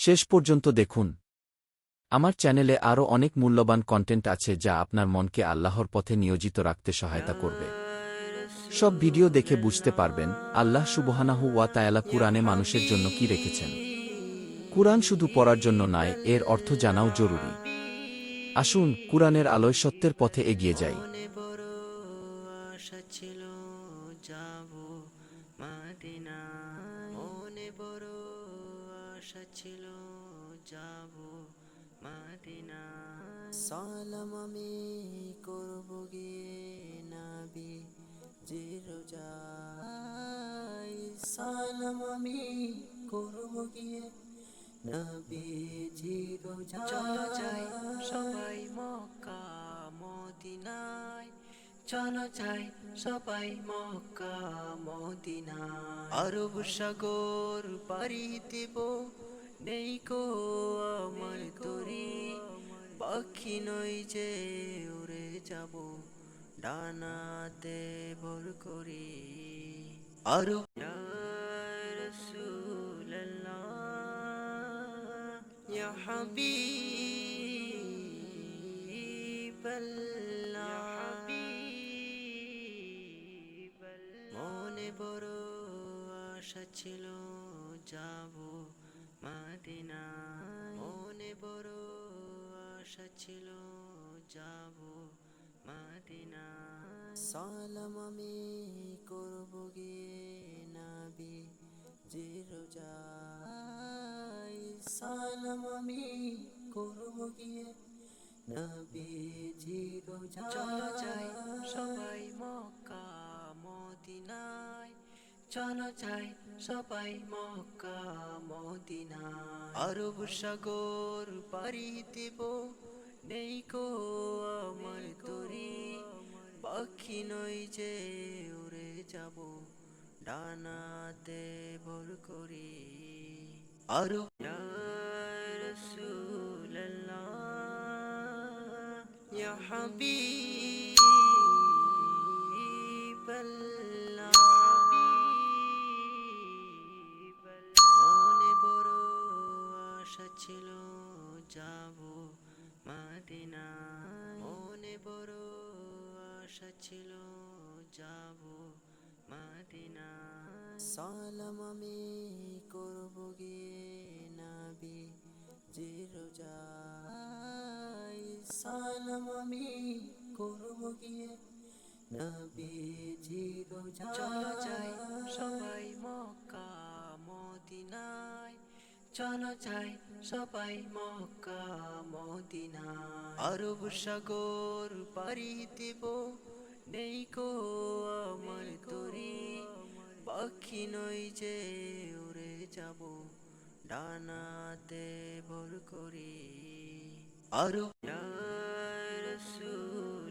শেষ পর্যন্ত দেখুন। আমার চ্যানেলে আরও অনেক মূল্যবান কন্টেন্ট আছে যা আপনার মনকে আল্লাহর পথে নিয়োজিত রাখতে সহায়তা করবে। সব ভিডিও দেখে বুঝতে পারবেন আল্লাহ সুবহানাহু ওয়া তায়ালা কুরআনে মানুষের জন্য কি রেখেছেন। কুরআন শুধু পড়ার জন্য নয়, এর অর্থ জানাও জরুরি। আসুন কুরআনের আলোয় সত্যের পথে এগিয়ে যাই। যাব মাদিনা মনে বড় আশা ছিল যাব মাদিনা সালাম আমি করব গিয়ে নাবি জিরোজাই সালাম আমি করব গিয়ে নবী জিরোজা চলো যাই সবাই মক্কা মদিনায়। চলো যাই, সবাই মক্কা মদিনায় আরব সাগর পাড়ি দেব, নেই কো আমার তরি পাখি নই যে উড়ে যাব, ডানাতে ভর করি। আরব ইয়া রাসূলুল্লাহ, ইয়া বড় আশা ছিল যাব মাদিনা মনে বড় আশা ছিল যাব মাদিনা সালাম আমি করব গিয়ে নাবি জিরোজাই সালাম আমি করব গিয়ে নবী জিরোজা চলো যাই সবাই মক্কা মদিনায়। চলো যাই সবাই মক্কা মদিনায়। আরব সাগর পাড়ি দেব নেই কো আমার তরি। পাখি নই যে উড়ে যাব ডানাতে ভর করি। আরব ইয়া রাসূলুল্লাহ আশা ছিল যাব মাদিনা মনে বড় আশা ছিল যাব মাদিনা সালাম আমি করব গিয়ে নাবি জিরোজাই সালাম আমি করব গিয়ে নবী জিরোজা চলো যাই সবাই মক্কা মদিনায়। চলো যাই সবাই মক্কা মদিনায় আরব সাগর পাড়ি দেব, নেই কো আমার তরি পাখি নই যে উড়ে যাব, ডানাতে ভর করি। আরব ইয়া রাসূলুল্লাহ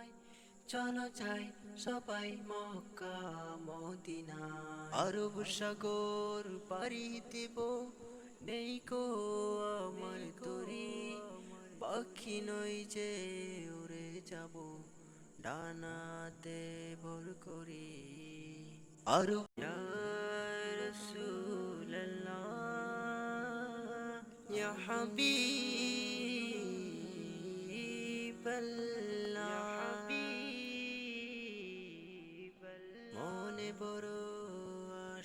চলো যাই, সবাই মক্কা মদিনায় আরব সাগর পাড়ি দেব, নেই কো আমার তরি পাখি নই যে উড়ে যাব, ডানাতে ভর করি। আরব ইয়া রাসূলুল্লাহ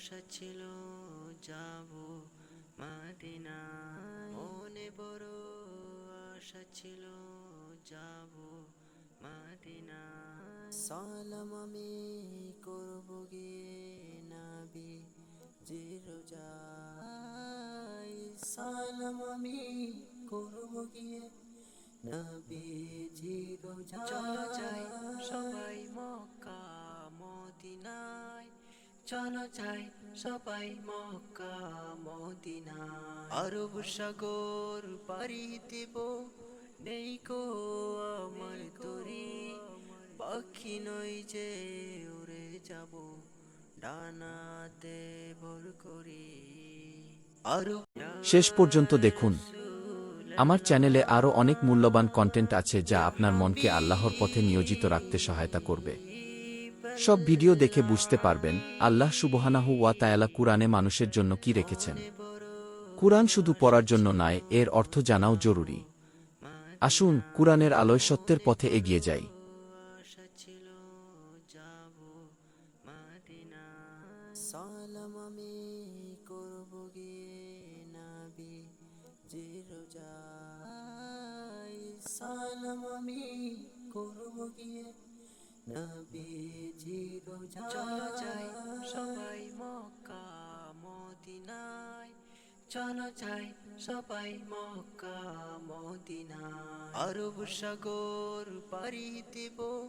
আশা ছিল যাব মাদিনা মনে বড় আশা ছিল যাব মাদিনা সালাম আমি করব গিয়ে নাবি জিরোজাই সালাম আমি করব গিয়ে নবীজির চলো যাই সবাই মক্কা মদিনায়। চলো যাই সবাই মক্কা মদিনায়। আরব সাগর পাড়ি দেব নেই কো আমার তরি পাখি নই যে উড়ে যাব ডানাতে ভর করি। আরও শেষ পর্যন্ত দেখুন আমার চ্যানেলে আরও অনেক মূল্যবান কন্টেন্ট আছে যা আপনার মনকে আল্লাহর পথে নিয়োজিত রাখতে সহায়তা করবে। সব ভিডিও দেখে বুঝতে পারবেন আল্লাহ সুবহানাহু ওয়া তায়ালা কুরআনে মানুষের জন্য কি রেখেছেন। কুরআন শুধু পড়ার জন্য নয়, এর অর্থ জানাও জরুরি। আসুন, কুরআনের আলোয় সত্যের পথে এগিয়ে যাই। সালাম আমি করব গিয়ে। চলো যাই সবাই মক্কা মদিনায়। চলো যাই সবাই মক্কা মদিনায়। আরব সাগর পাড়ি দেব।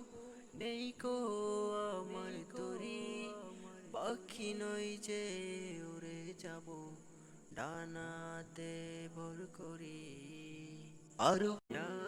নেই কো আমার তরি পাখি নই যে উড়ে যাব। ডানাতে ভর করি। আরও ইয়া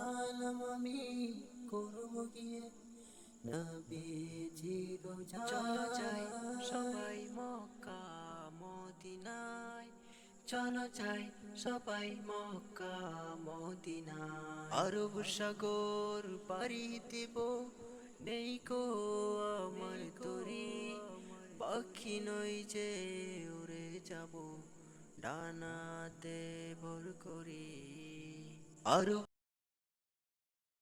সালাম আমি করব গিয়ে নবী জিরোজা চলো যাই সবাই মক্কা, মদিনায়। চলো যাই সবাই মক্কা, মদিনায়। আরব সাগর পাড়ি দেব। নেই কো আমার তরি পাখি নই যে উড়ে যাব। ডানাতে ভর করি। আরও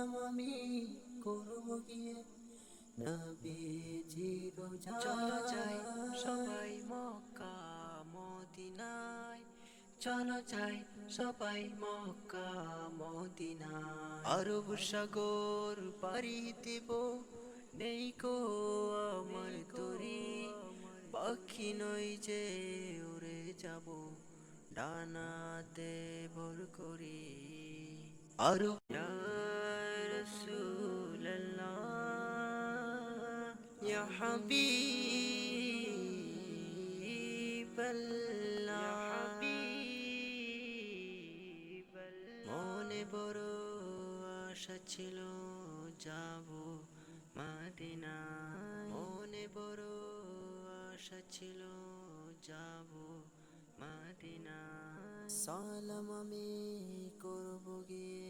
সালাম আমি করব গিয়ে। চলো যাই সবাই মক্কা মদিনায়। চলো যাই সবাই মক্কা মদিনায়। আরব সাগর পাড়ি দেব। নেই কো আমার তরি পাখি নই যে উড়ে যাব। ডানাতে ভর করি। ইয়া রাসূলুল্লাহ ইয়া হাবিবাল্লাহ মনে বড় আশা ছিল যাব মাদিনা মনে বড় আশা ছিল যাব মাদিনা সালাম আমি করব গিয়ে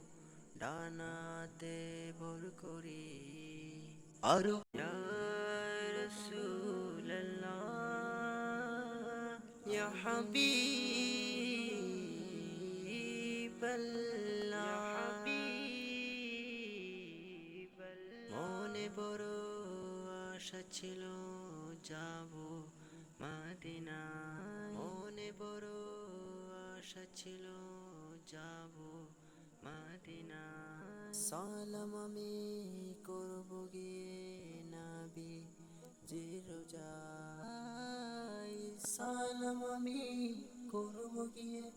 ডানাতে ভর করি। আরও মনে বড় আশা ছিল যাব মাদিনায়। মনে বড় আশা ছিল যাব মাদিনায়। সালাম আমি করব গিয়ে নাবি জিরোজাই সালাম আমি করব গিয়ে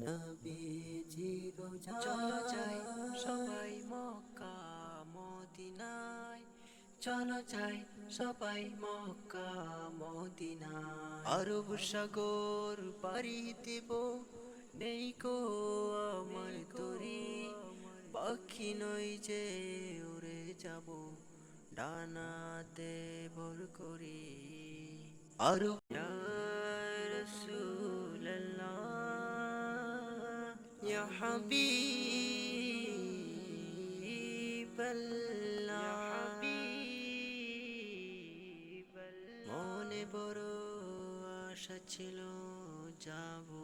নবী জিরোজাই চলো যাই সবাই মক্কা মদিনায়। চলো যাই সবাই মক্কা মদিনায়। আরব সাগর পাড়ি দেব নেই কো আমার তরি। পাখি নই যে উড়ে যাব ডানাতে ভর করি। আরও মনে বড় আশা ছিল যাব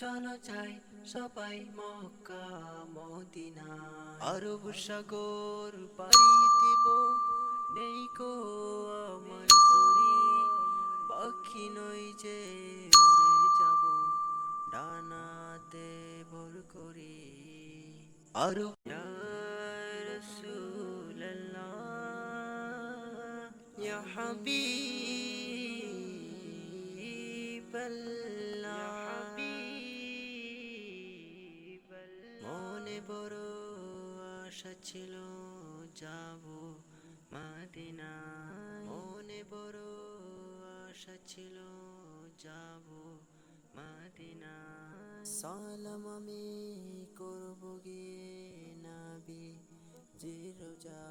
চলো যাই সবাই মক্কা মদিনায় আরব সাগর পাড়ি দেব নেই কো আমার তরি পাখি নই যে উড়ে যাব ডানাতে ভর করি। আরও ইয়া রাসূলুল্লাহ আশা ছিল যাব মাদিনায়। মনে বড় আশা ছিল যাব মাদিনায়। সালাম আমি করব গিয়ে নাবি জিরোজাই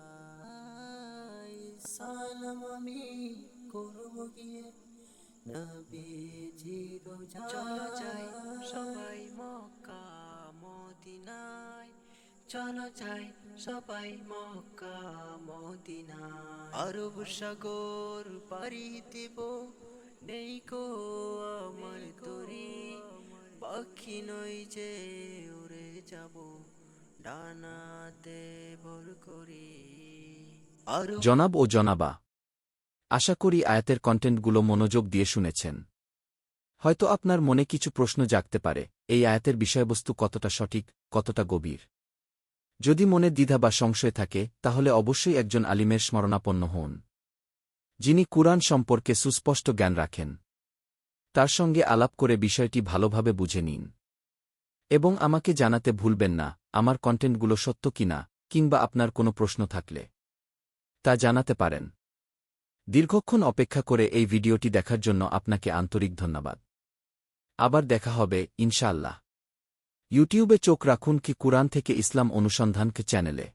সালাম আমি করব গিয়ে নবী জিরোজাই চলো যাই সবাই মক্কা মদিনায়। চলো যাই সবাই মক্কা মদিনায় আরব সাগর পাড়ি দেব নেই কো আমার তরি পাখি নই যে উড়ে যাব ডানাতে ভর করি। জনাব ও জনাবা আশা করি আয়াতের কন্টেন্টগুলো মনোযোগ দিয়ে শুনেছেন। হয়তো আপনার মনে কিছু প্রশ্ন জাগতে পারে এই আয়াতের বিষয়বস্তু কতটা সঠিক কতটা গভীর। যদি মনে দ্বিধা বা সংশয় থাকে, তাহলে অবশ্যই একজন আলিমের স্মরণাপন্ন হন। যিনি কুরআন সম্পর্কে সুস্পষ্ট জ্ঞান রাখেন। তার সঙ্গে আলাপ করে বিষয়টি ভালোভাবে বুঝে নিন। এবং আমাকে জানাতে ভুলবেন না, আমার কন্টেন্টগুলো সত্য কিনা, কিংবা আপনার কোনো প্রশ্ন থাকলে। তা জানাতে পারেন। দীর্ঘক্ষণ অপেক্ষা করে এই ভিডিওটি দেখার জন্য আপনাকে আন্তরিক ধন্যবাদ। আবার দেখা হবে, ইনশাআল্লাহ। ইউটিউবে চোখ রাখুন কি কুরআন থেকে ইসলাম অনুসন্ধানকে চ্যানেলে।